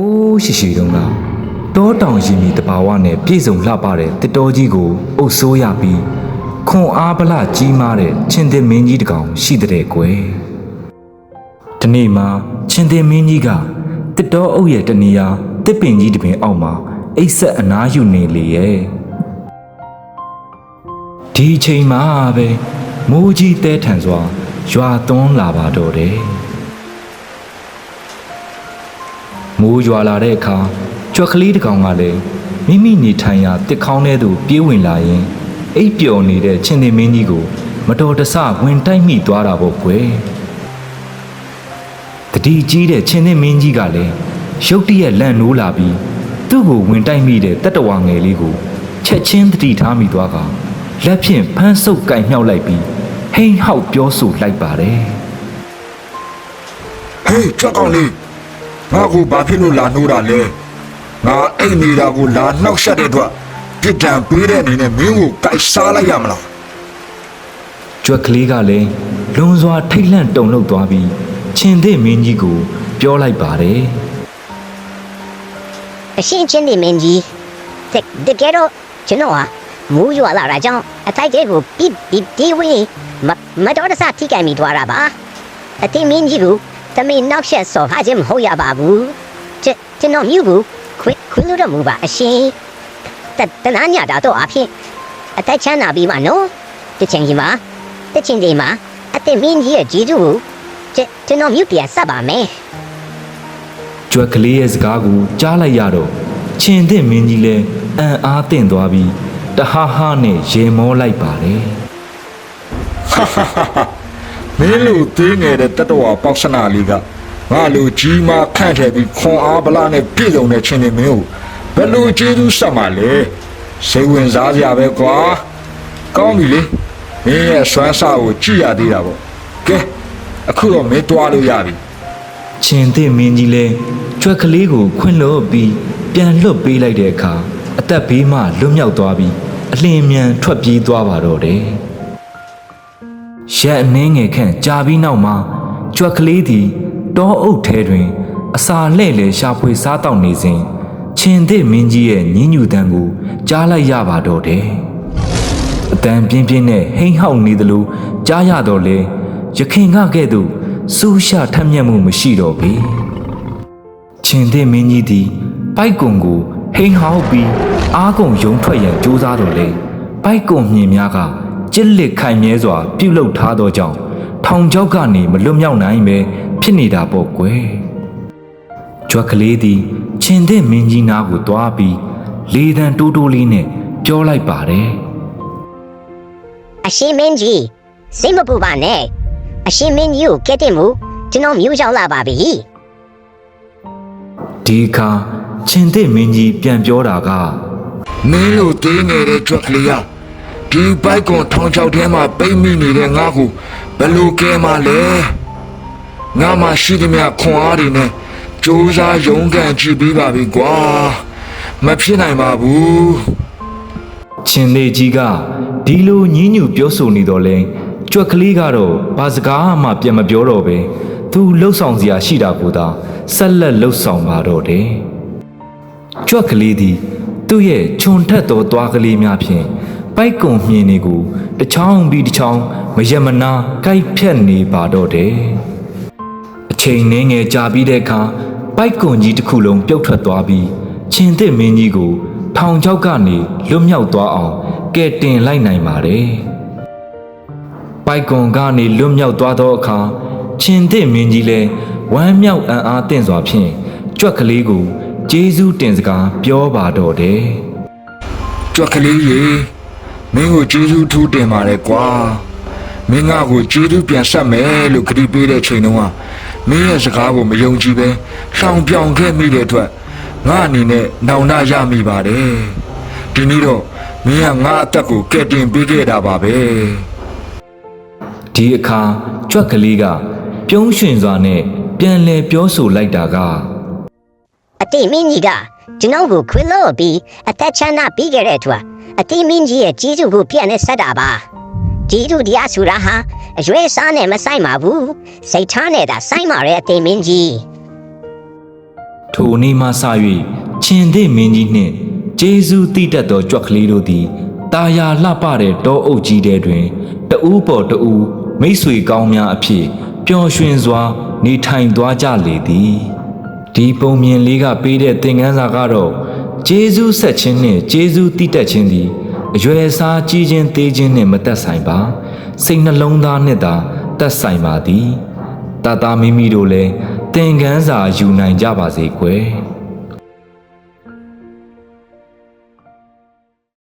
ိုးရှိရှိတုန်းကတောတောင်ရင်မီတဘာဝနဲ့ပြည့်စုံလှပတဲ့တစ်တော်ကြီးကိုအုပ်ဆိုးရပြီးခွန်အားဗလကြီးမားတဲ့ချင်းသင်မင်းကြီးတစ်ကောင်ရှိတဲ့ကွယ်ဒီနေ့မှာချင်းသင်မင်းကြီးကတစ်တော်အုပ်ရဲ့တနေရာတစ်ပင်ကြီးတစ်ပင်အောက်မှာအိတ်ဆက်အနားယူနေလေရဲ့ဒီအချိန်မှာပဲမိုးကြီးတဲထန်စွာရွာသွန်းလာပါတော့တယ် မိုးရွာလာတဲ့အခါကြွက်ကလေးတစ်ကောင်ကလည်းမိမိနေထိုင်ရာတစ်ခေါင်းထဲသို့ပြေးဝင်လာရင်အိပ်ပျော်နေတဲ့ချင်းတင်မင်းကြီးကိုမတော်တဆဝင်တိုက်မိသွားတာပေါ့ကွယ်တတိကြီးတဲ့ချင်းတင်မင်းကြီးကလည်းရုတ်တရက်လန့်နိုးလာပြီးသူ့ကိုဝင်တိုက်မိတဲ့တတဝါငယ်လေးကိုချက်ချင်းတတိထားမိသွားကလက်ဖြင့်ဖမ်းဆုပ်ကင်မြောက်လိုက်ပြီးဟိန်းဟောက်ပြောဆိုလိုက်ပါတယ်ဟေးချက်ကောင်လေး ငါ့ကိုဘာဖြစ်လို့လာနှိုးတာလဲငါအိမ်နေတာကိုလာနှောက်ရှက်တဲ့အတွက်ပြစ်ဒဏ်ပေးတဲ့အနေနဲ့မင်းကိုကိုက်စားလိုက်ရမလားကြွက်ကလေးကလည်းလွန်စွာထိတ်လန့်တုန်လှုပ်သွားပြီးချင်းသစ်မင်းကြီးကို ပြောလိုက်ပါတယ်အရှင်ချင်းနေမင်းကြီးတတကယ်တော့ကျွန်တော်ဟာမူးရွာလာတာကြောင့်အထိုက်တဲကိုပြစ်ပြစ်ဒီဝင်းမမတော်တဆထိခိုက်မိသွားတာပါအတိမင်းကြီးကို တမင်နောက်ဆက်ဆော်ခါခြင်းမဟုတ်ရပါဘူးကျကျွန်တော်မြူကိုခွခွလို့တော့မူပါအရှင်တတနာညတာတော့အဖြစ်အသက်ချမ်းသာပြီးမှနော်တချင်ကြီးမှာတချင်ဒီမှာအတိမင်းကြီးရဲ့ကြီးစုကိုကျကျွန်တော်မြူပြန်ဆက်ပါမယ်ကြွက်ကလေးရဲ့စကားကိုကြားလိုက်ရတော့ချင်းသစ်မင်းကြီးလည်းအံ့အားသင့်သွားပြီးတဟားဟားနဲ့ရေမောလိုက်ပါတယ်မ င်းလိုသေးငယ်တဲ့တတဝါပေါက်စနာလေးကငါလိုကြီးမားခန့်ထည့်ပြီးခွန်အားဗလာနဲ့ပြည့်စုံတဲ့ချင်းနေမင်းကိုဘယ်လိုကျေးဇူးဆက်မှာလဲစိတ်ဝင်စားစရာပဲကွာကောင်းပြီလေမင်းရဲ့စွမ်းစားကိုကြည့်ရသေးတာပေါ့ကဲအခုတော့မင်းတွားလို့ရပြီချင်းသစ်မင်းကြီးလည်းကြွက်ကလေးကိုခွင့်လွှတ်ပြီးပြန်လွတ်ပေးလိုက်တဲ့အခါအသက်ဘေးမှလွတ်မြောက်သွားပြီးအလင်းအမြန်ထွက်ပြေးသွားပါတော့တယ် ရက်အနှင်းငယ်ခန့်ကြာပြီးနောက်မှာကြွက်ကလေးသည်တောအုပ်ထဲတွင် အစာလှဲ့လေရှာဖွေစားတောက်နေစဉ်ချင်းသစ်မင်းကြီးရဲ့ညဉ့်ညူတန်ကိုကြားလိုက်ရပါတော့တယ်အတန်ပြင်းပြင်းနဲ့ဟိမ့်ဟောက်နေသလိုကြားရတော့လေရခင်ကကဲ့သို့စူးရှထက်မြက်မှုမရှိတော့ပေချင်းသစ်မင်းကြီးသည်ပိုက်ကွန်ကိုဟိမ့်ဟောက်ပြီးအားကုန်ယုံထွက်ရန်ကြိုးစားတော့လေပိုက်ကွန်မြင်များက ကြစ်လက်ခိုင်မြဲစွာ ပြုတ်လုထားသောကြောင့်ထောင်ချောက်ကနေမလွတ်မြောက်နိုင်ပဲဖြစ်နေတာပေါ့ကွယ်ကြွက်ကလေးသည်ချင်းသစ်မင်းကြီးနားကိုတွားပြီးလေတံတိုးတိုးလေးနဲ့ပြောလိုက်ပါတယ်အရှင်မင်းကြီးစိတ်မပူပါနဲ့အရှင်မင်းကြီးကိုကဲ့တင်မှုကျွန်တော်မျိုးရောက်လာပါပြီဒီအခါချင်းသစ်မင်းကြီးပြန်ပြောတာကမင်းလိုသေးငယ်တဲ့ကြွက်ကလေးက ဒီဘိုက်ကွန်ထောင်ချောက်ထဲမှာပိတ်မိနေတဲ့ငါ့ကိုဘယ်လိုကဲမှလဲငါမှရှိသမျှခွန်အားတွေနဲ့ကြိုးစားရုန်းကန်ကြည့်ပြီးပါပြီကွာမဖြစ်နိုင်ပါဘူးချင်းလေးကြီးကဒီလိုညင်းညူပြောဆိုနေတော့လဲကြွက်ကလေးကတော့ဘာစကားမှပြန်မပြောတော့ပဲသူလှုပ်ဆောင်စရာရှိတာကိုသာဆက်လက်လှုပ်ဆောင်ပါတော့တယ်ကြွက်ကလေးသည်သူ့ရဲ့ခြုံထက်သောသွားကလေးများဖြင့် ပိုက်ကုံမြင်နေကိုတစ်ချောင်းပြီးတစ်ချောင်းမယမနာကိုက်ဖြတ်နေပါတော့တယ်အချိန်နှင်းငယ်ကြာပြီးတဲ့အခါပိုက်ကွန်ကြီးတစ်ခုလုံးပြုတ်ထွက်သွားပြီးချင်းသစ်မင်းကြီးကို ထောင်ချောက်ကနေလွတ်မြောက်သွားအောင်ကဲတင်လိုက်နိုင်ပါတယ်။ပိုက်ကွန်ကနေလွတ်မြောက်သွားသောအခါချင်းသစ်မင်းကြီးလည်းဝမ်းမြောက်အံ့အားသင့်စွာဖြင့်ကြွက်ကလေးကိုကျေးဇူးတင်စကားပြောပါတော့တယ်။ကြွက်ကလေးရေ မင်းကိုကျေးဇူးထူးတင်ပါတယ်ကွာမင်းငါ့ကိုကျေးဇူးပြန်ဆက်မယ်လို့ခရီးပေးတဲ့ချိန်တုန်းကမင်းရဲ့စကားကိုမယုံကြည်ပဲရှောင်ပြောင်ခဲ့မိတဲ့အတွက်ငါအနေနဲ့နောင်တရမိပါတယ်ဒီနေ့တော့မင်းကငါအသက်ကိုကဲတင်ပေးခဲ့တာပါပဲဒီအခါကြွက်ကလေးကပြုံးရွှင်စွာနဲ့ပြန်လည်ပြောဆိုလိုက်တာကအတိမင်းကြီးကကျွန်တော်ကိုခွေလို့ပြီးအသက်ချမ်းသာပြီးခဲ့တဲ့အတွက် အတိမင်းကြီးရဲ့ကြီးစုကိုပြန်နဲ့ဆက်တာပါကြီးစုတရားဆူရာဟာအရွယ်စားနဲ့မဆိုင်ပါဘူးစိတ်ထားနဲ့သာဆိုင်ပါရဲ့အတိမင်းကြီးထိုနေ့မှစ၍ချင်းသည့်မင်းကြီးနှင့်ကျေးဇူးတိတတ်သောကြွက်ကလေးတို့သည်တာယာလှပတဲ့တောအုပ်ကြီးထဲတွင်တဦးပေါ်တဦးမိတ်ဆွေကောင်းများအဖြစ်ပျော်ရွှင်စွာ နေထိုင်သွားကြလေသည်ဒီပုံမြင်လေးကပေးတဲ့သင်ခန်းစာကတော့ ကျေးဇူးဆက်ခြင်းနှင့်ကျေးဇူးတိတတ်ခြင်းသည်အရွယ်စားကြီးခြင်းသေးခြင်းနှင့်မသက်ဆိုင်ပါစိတ်နှလုံးသားနှင့်သာသက်ဆိုင်ပါသည်တသားမိမိတို့လည်းသင်ခန်းစာယူနိုင်ကြပါစေကွယ်